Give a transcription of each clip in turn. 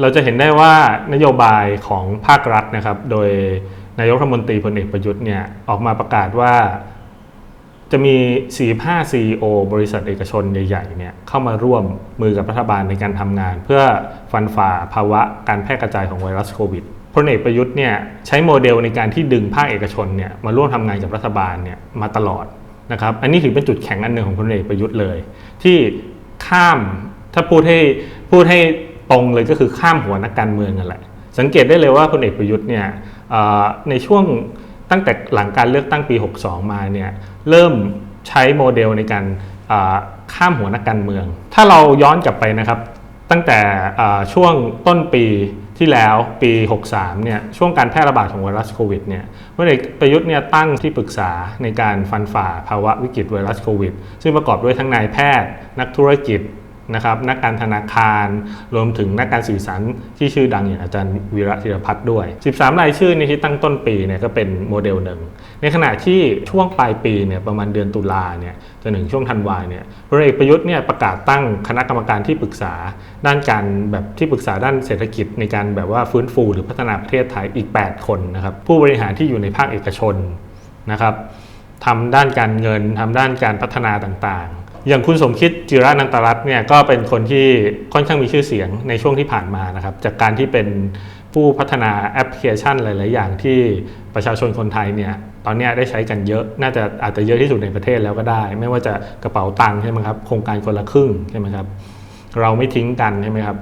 เราจะเห็นได้ว่านโยบายของภาครัฐนะครับ โดยนายกรัฐมนตรีพลเอกประยุทธ์เนี่ยออกมาประกาศว่าจะมี 45 CEO บริษัทเอกชนใหญ่ๆเนี่ยเข้ามาร่วมมือกับรัฐบาลในการทำงาน เพื่อฟันฝ่าภาวะการแพร่กระจายของไวรัสโควิดพลเอกประยุทธ์เนี่ยใช้โมเดลในการที่ดึงภาคเอกชนเนี่ยมาร่วมทำงานกับรัฐบาลเนี่ยมาตลอดนะครับอันนี้ถือเป็นจุดแข็งอันหนึ่งของพลเอกประยุทธ์เลย ที่ข้ามถ้าพูดให้พูดให้ ตรงเลยก็คือข้ามหัวนักการเมืองนั่นแหละ สังเกตได้เลยว่าพลเอกประยุทธ์เนี่ยในช่วงตั้งแต่หลังการเลือกตั้งปี 62 มาเนี่ยเริ่มใช้โมเดลในการข้ามหัวนักการเมือง ถ้าเราย้อนกลับไปนะครับ ตั้งแต่ช่วงต้นปีที่แล้วปี 63 เนี่ยช่วงการแพร่ระบาดของไวรัสโควิดเนี่ยพลเอกประยุทธ์เนี่ยตั้งที่ปรึกษาในการฟันฝ่าภาวะวิกฤตไวรัสโควิด ซึ่งประกอบด้วยทั้งนายแพทย์ นักธุรกิจ นะครับนักการธนาคาร รวมถึงนักการสื่อสารที่ชื่อดังอย่างอาจารย์วีระธีรพัฒน์ด้วย 13 รายชื่อนี้ที่ตั้งต้นปีเนี่ยก็เป็นโมเดลหนึ่ง ในขณะที่ช่วงปลายปีเนี่ยประมาณเดือนตุลาเนี่ยจนถึงช่วงธันวาเนี่ยพลเอกประยุทธ์เนี่ยประกาศตั้งคณะกรรมการที่ปรึกษาด้านการแบบที่ปรึกษาด้านเศรษฐกิจในการแบบว่าฟื้นฟูหรือพัฒนาประเทศไทยอีก 8 คนนะครับผู้บริหารที่อยู่ในภาคเอกชนนะครับทำด้านการเงินทำด้านการพัฒนาต่าง อย่างคุณสมคิดจิรานันตรัตน์เนี่ยก็เป็นคนที่ค่อนข้างมีชื่อเสียงในช่วงที่ผ่านมานะครับ จากการที่เป็นผู้พัฒนาแอปพลิเคชันหลาย ๆ อย่างที่ประชาชนคนไทยเนี่ยตอนนี้ได้ใช้กันเยอะ น่าจะอาจจะเยอะที่สุดในประเทศแล้วก็ได้ ไม่ว่าจะกระเป๋าตังค์ใช่ไหมครับโครงการคนละครึ่งใช่ไหมครับเราไม่ทิ้งกันใช่ไหมครับ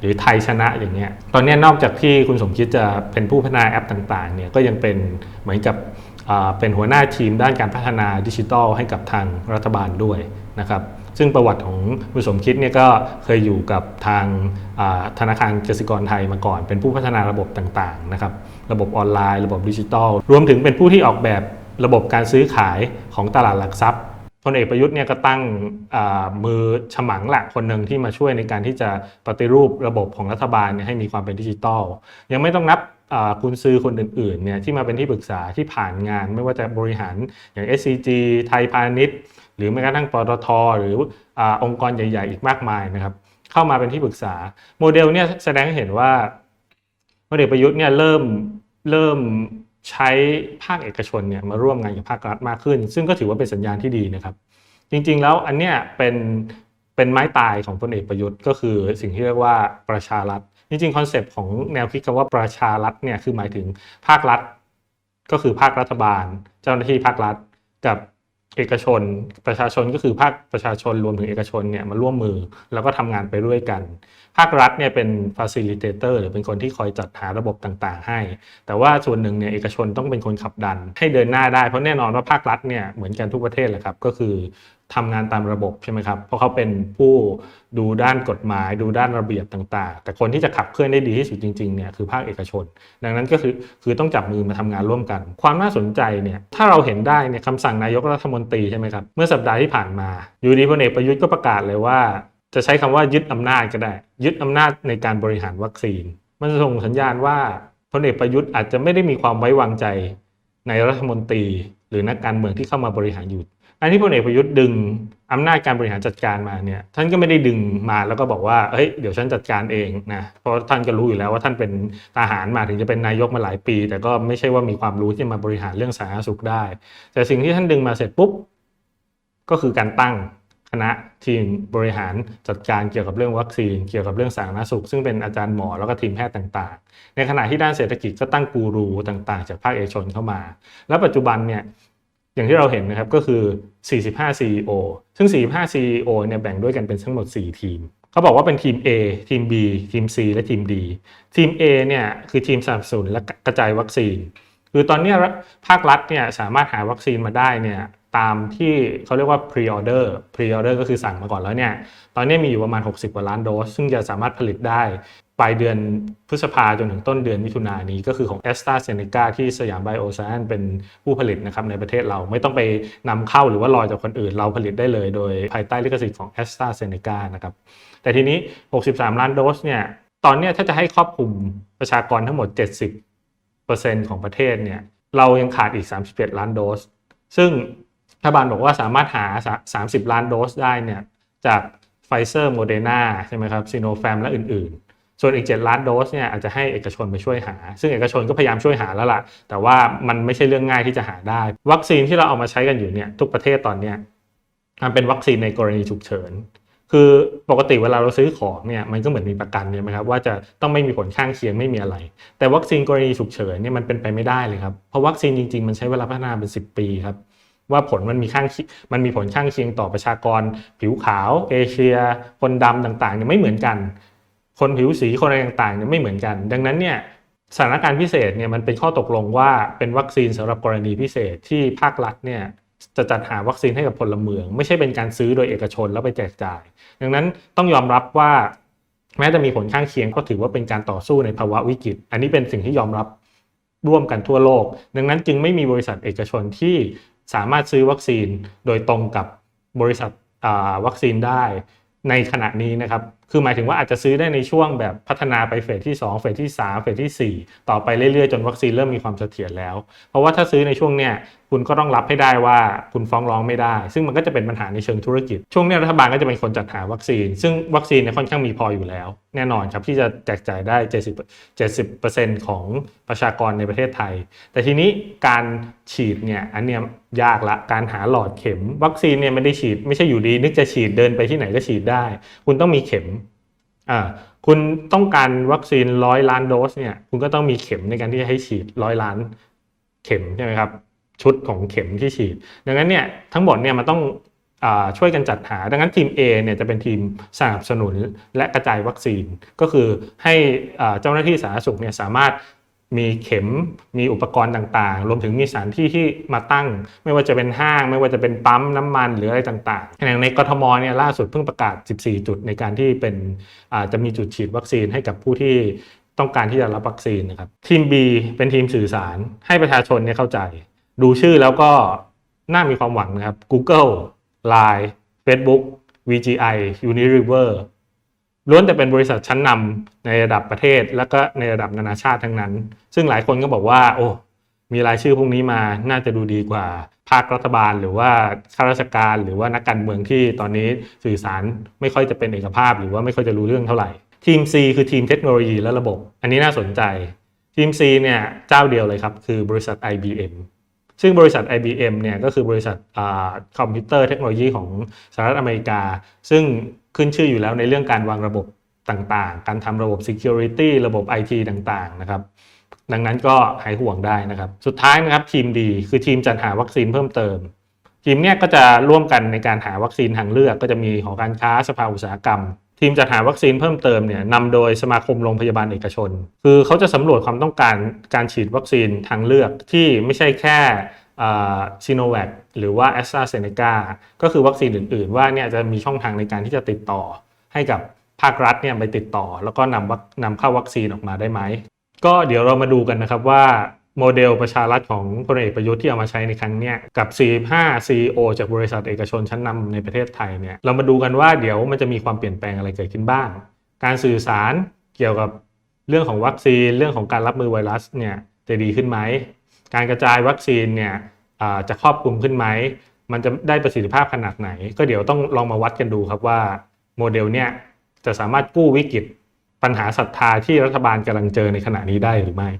หรือไทยชนะอย่างเงี้ยตอนนี้นอกจากที่คุณสมคิดจะเป็นผู้พัฒนาแอปต่าง ๆ เนี่ยก็ยังเป็นเหมือนกับ เป็นหัวหน้าทีมด้านการพัฒนาดิจิทัลให้กับทางรัฐบาลด้วยนะครับซึ่งประวัติของคุณสมคิดเนี่ยก็เคยอยู่กับทางาธนาคารกสิกรไทยมาก่อน เป็นผู้พัฒนาระบบต่างๆนะครับระบบออนไลน์ ระบบดิจิทัล รวมถึงเป็นผู้ที่ออกแบบระบบการซื้อขายของตลาดหลักทรัพย์พลเอกประยุทธ์เนี่ยก็ตั้งมือฉมังแหละคนหนึ่งที่มาช่วยในการที่จะปฏิรูประบบของรัฐบาลให้มีความเป็นดิจิทัล ยังไม่ต้องนับ คุณซื้อคนอื่นๆเนี่ยที่มาเป็นที่ปรึกษาที่ผ่านงาน ไม่ว่าจะบริหารอย่าง SCG ไทยพาณิชย์ หรือแม้กระทั่งปตทหรืออองค์กรใหญ่ ๆ อีกมากมายนะครับเข้ามาเป็นที่ปรึกษา โมเดลเนี่ยแสดงให้เห็นว่าพลเอกประยุทธ์เนี่ยเริ่มเริ่มใช้ภาคเอกชนเนี่ยมาร่วมงานกับภาครัฐมากขึ้น ซึ่งก็ถือว่าเป็นสัญญาณที่ดีนะครับ จริงๆแล้วอันเนี้ยเป็นเป็นไม้ตายของพลเอกประยุทธ์ก็คือสิ่งที่เรียกว่าประชารัฐ จริงๆคอนเซปต์ของแนวคิดคำว่าประชารัฐเนี่ยคือหมายถึงภาครัฐ ก็คือภาครัฐบาล เจ้าหน้าที่ภาครัฐกับเอกชน ประชาชนก็คือภาคประชาชนรวมถึงเอกชนเนี่ยมาร่วมมือแล้วก็ทำงานไปด้วยกัน ภาครัฐเนี่ยเป็น facilitator หรือเป็นคนที่คอยจัดหาระบบต่างๆ ให้ แต่ว่าส่วนหนึ่งเนี่ยเอกชนต้องเป็นคนขับดันให้เดินหน้าได้เพราะแน่นอนว่าภาครัฐเนี่ยเหมือนกันทุกประเทศแหละครับก็คือ ทำงานตามระบบใช่ไหมครับ เพราะเขาเป็นผู้ดูด้านกฎหมาย ดูด้านระเบียบต่าง ๆ แต่คนที่จะขับเคลื่อนได้ดีที่สุดจริงๆเนี่ยคือภาคเอกชน ดังนั้นก็คือคือต้องจับมือมาทำงานร่วมกัน ความน่าสนใจเนี่ยถ้าเราเห็นได้เนี่ยคำสั่งนายกรัฐมนตรีใช่ไหมครับเมื่อสัปดาห์ที่ผ่านมา อยู่ดีพลเอกประยุทธ์ก็ประกาศเลยว่า จะใช้คำว่ายึดอำนาจก็ได้ ยึดอำนาจในการบริหารวัคซีน มันส่งสัญญาณว่าพลเอกประยุทธ์อาจจะไม่ได้มีความไว้วางใจในรัฐมนตรี หรือนักการเมืองที่เข้ามาบริหารอยู่ อันที่พลเอกประยุทธ์ดึงอำนาจการบริหารจัดการมาเนี่ยท่านก็ไม่ได้ดึงมาแล้วก็บอกว่าเฮ้ยเดี๋ยวฉันจัดการเองนะเพราะท่านก็รู้อยู่แล้วว่าท่านเป็นทหารมาถึงจะเป็นนายกมาหลายปี แต่ก็ไม่ใช่ว่ามีความรู้ที่มาบริหารเรื่องสาธารณสุขได้ แต่สิ่งที่ท่านดึงมาเสร็จปุ๊บก็คือการตั้งคณะทีมบริหารจัดการเกี่ยวกับเรื่องวัคซีน เกี่ยวกับเรื่องสาธารณสุข ซึ่งเป็นอาจารย์หมอแล้วก็ทีมแพทย์ต่าง ๆ ในขณะที่ด้านเศรษฐกิจก็ตั้งกูรูต่าง ๆ จากภาคเอกชนเข้ามา แล้วปัจจุบันเนี่ย อย่างที่เราเห็นนะครับก็คือ 45 CEO ซึ่ง 45 CEO เนี่ยแบ่งด้วยกันเป็นทั้งหมด 4 ทีม เขาบอกว่าเป็นทีม A ทีม B ทีม C และทีม D ทีม A เนี่ยคือทีมสนับสนุนและกระจายวัคซีน คือตอนนี้ภาครัฐเนี่ยสามารถหาวัคซีนมาได้เนี่ยตามที่เขาเรียกว่า pre order pre order ก็คือสั่งมาก่อนแล้วเนี่ย ตอนนี้มีอยู่ประมาณ 60 กว่าล้านโดส ซึ่งจะสามารถผลิตได้ ปลายเดือนพฤษภาจนถึงต้นเดือนมิถุนายนนี้ก็คือของ a s t r a z เซ e c a ที่สยามไบโอไซแอนเป็นผู้ผลิตนะครับในประเทศเราไม่ต้องไปนำเข้าหรือว่ารอจากคนอื่นเราผลิตได้เลย โดยภายใต้ลิขสิทธิ์ของ a s t r a z เซ e c a นะครับแต่ทีนี้ 63 ล้านโดสเนี่ยตอนนี้ถ้าจะให้ครอบคลุมประชากรทั้งหมด 70%ของประเทศเนี่ยเรายังขาดอีก 31 ล้านโดส ซึ่งรัฐบาลบอกว่าสามารถหา 30 ล้านโดสได้เนี่ยจากไฟเซอร์โมเดนาใช่ไหมครับซีโนแฟมและอื่นๆ ส่วนอีก 7 ล้านโดสเนี่ยอาจจะให้เอกชนไปช่วยหา ซึ่งเอกชนก็พยายามช่วยหาแล้วล่ะ แต่ว่ามันไม่ใช่เรื่องง่ายที่จะหาได้ วัคซีนที่เราเอามาใช้กันอยู่เนี่ยทุกประเทศตอนเนี้ยมันเป็นวัคซีนในกรณีฉุกเฉิน คือปกติเวลาเราซื้อของเนี่ยมันก็เหมือนมีประกันใช่ยไหมครับว่าจะต้องไม่มีผลข้างเคียงไม่มีอะไร แต่วัคซีนกรณีฉุกเฉินเนี่ยมันเป็นไปไม่ได้เลยครับ เพราะวัคซีนจริงๆมันใช้เวลาพัฒนาเป็น 10 ปีครับว่าผลมันมีข้างมันมีผลข้างเคียงต่อประชากร ผิวขาว เอเชีย คนดำต่างๆเนี่ยไม่เหมือนกัน คนผิวสีคนอะไรต่างๆเนี่ยไม่เหมือนกัน ดังนั้นเนี่ยสถานการณ์พิเศษเนี่ยมันเป็นข้อตกลงว่าเป็นวัคซีนสำหรับกรณีพิเศษที่ภาครัฐเนี่ยจะจัดหาวัคซีนให้กับพลเมือง ไม่ใช่เป็นการซื้อโดยเอกชนแล้วไปแจกจ่าย ดังนั้นต้องยอมรับว่า แม้จะมีผลข้างเคียงก็ถือว่าเป็นการต่อสู้ในภาวะวิกฤต อันนี้เป็นสิ่งที่ยอมรับร่วมกันทั่วโลก ดังนั้นจึงไม่มีบริษัทเอกชนที่สามารถซื้อวัคซีนโดยตรงกับบริษัทวัคซีนได้ในขณะนี้นะครับ คือหมายถึงว่าอาจจะซื้อได้ในช่วงแบบพัฒนาไปเฟสที่ 2 เฟสที่ 3 เฟสที่ 4 ต่อไปเรื่อยๆ จนวัคซีนเริ่มมีความเสถียรแล้ว เพราะว่าถ้าซื้อในช่วงเนี้ยคุณก็ต้องรับให้ได้ว่าคุณฟ้องร้องไม่ได้ ซึ่งมันก็จะเป็นปัญหาในเชิงธุรกิจ ช่วงเนี้ยรัฐบาลก็จะเป็นคนจัดหาวัคซีน ซึ่งวัคซีนเนี่ยค่อนข้างมีพออยู่แล้ว แน่นอนครับที่จะแจกจ่ายได้ 70 70 ของประชากรในประเทศไทย แต่ทีนี้การฉีดเนี่ยอันเนี้ยยากละการหาหลอดเข็ม วัคซีนเนี่ยไม่ได้ฉีด ไม่ใช่อยู่ดี นึกจะฉีดเดินไปที่ไหนก็ฉีดได้ คุณต้องมีเข็ม คุณต้องการวัคซีนร้อยล้านโดสเนี่ยคุณก็ต้องมีเข็มในการที่จะให้ฉีดร้อยล้านเข็มใช่ไหมครับชุดของเข็มที่ฉีด ดังนั้นเนี่ยทั้งหมดเนี่ยมันต้องอช่วยกันจัดหา ดังนั้นทีม A เนี่ยจะเป็นทีมสนับสนุนและกระจายวัคซีน ก็คือให้เจ้าหน้าที่สาธารณสุขเนี่ยสามารถ มีเข็มมีอุปกรณ์ต่างๆ รวมถึงมีสถานที่ที่มาตั้ง ไม่ว่าจะเป็นห้าง ไม่ว่าจะเป็นปั๊มน้ำมันหรืออะไรต่างๆอย่างในกทมเนี่ยล่าสุดเพิ่งประกาศ 14 จุดในการที่เป็นจะมีจุดฉีดวัคซีนให้กับผู้ที่ต้องการที่จะรับวัคซีนนะครับทีม B เป็นทีมสื่อสารให้ประชาชนเนี่ยเข้าใจ ดูชื่อแล้วก็น่ามีความหวังนะครับ Google Line Facebook VGI Unilever ล้วนแต่เป็นบริษัทชั้นนำในระดับประเทศ และก็ในระดับนานาชาติทั้งนั้น ซึ่งหลายคนก็บอกว่า โอ้มีรายชื่อพวกนี้มาน่าจะดูดีกว่า ภาครัฐบาล หรือว่าข้าราชการ หรือว่านักการเมืองที่ตอนนี้สื่อสารไม่ค่อยจะเป็นเอกภาพ หรือว่าไม่ค่อยจะรู้เรื่องเท่าไหร่ ทีม C คือทีมเทคโนโลยีและระบบ อันนี้น่าสนใจ ทีม C เนี่ยเจ้าเดียวเลยครับ คือบริษัท IBM ซึ่งบริษัท IBM เนี่ยก็คือบริษัทอคอมพิวเตอร์เทคโนโลยีของสหรัฐอเมริกา ซึ่ง ขึ้นชื่ออยู่แล้วในเรื่องการวางระบบต่างๆ การทำระบบ Security ระบบ IT ต่างๆ นะครับ ดังนั้นก็หายห่วงได้นะครับ สุดท้ายนะครับทีมดีคือทีมจัดหาวัคซีนเพิ่มเติม ทีมเนี่ยก็จะร่วมกันในการหาวัคซีนทางเลือก ก็จะมีหอการค้าสภาอุตสาหกรรม ทีมจัดหาวัคซีนเพิ่มเติมเนี่ยนำโดยสมาคมโรงพยาบาลเอกชน คือเขาจะสำรวจความต้องการการฉีดวัคซีนทางเลือกที่ไม่ใช่แค่ ซีโนแวคหรือว่าแอสตราเซเนกาก็คือวัคซีนอื่น ๆ ว่าเนี่ยจะมีช่องทางในการที่จะติดต่อ ให้กับภาครัฐเนี่ยไปติดต่อ แล้วก็นำนำเข้าวัคซีนออกมาได้ไหม ก็เดี๋ยวเรามาดูกันนะครับว่าโมเดลประชารัฐของพลเอกประยุทธ์ที่เอามาใช้ในครั้งเนี้ยกับ 45 CEO จากบริษัทเอกชนชั้นนำในประเทศไทยเนี่ยเรามาดูกันว่าเดี๋ยวมันจะมีความเปลี่ยนแปลงอะไรเกิดขึ้นบ้าง การสื่อสารเกี่ยวกับเรื่องของวัคซีนเรื่องของการรับมือไวรัสเนี่ยจะดีขึ้นไหม การกระจายวัคซีนเนี่ยจะครอบคลุมขึ้นไหม มันจะได้ประสิทธิภาพขนาดไหน ก็เดี๋ยวต้องลองมาวัดกันดูครับว่าโมเดลเนี่ยจะสามารถกู้วิกฤตปัญหาศรัทธาที่รัฐบาลกำลังเจอในขณะนี้ได้หรือไม่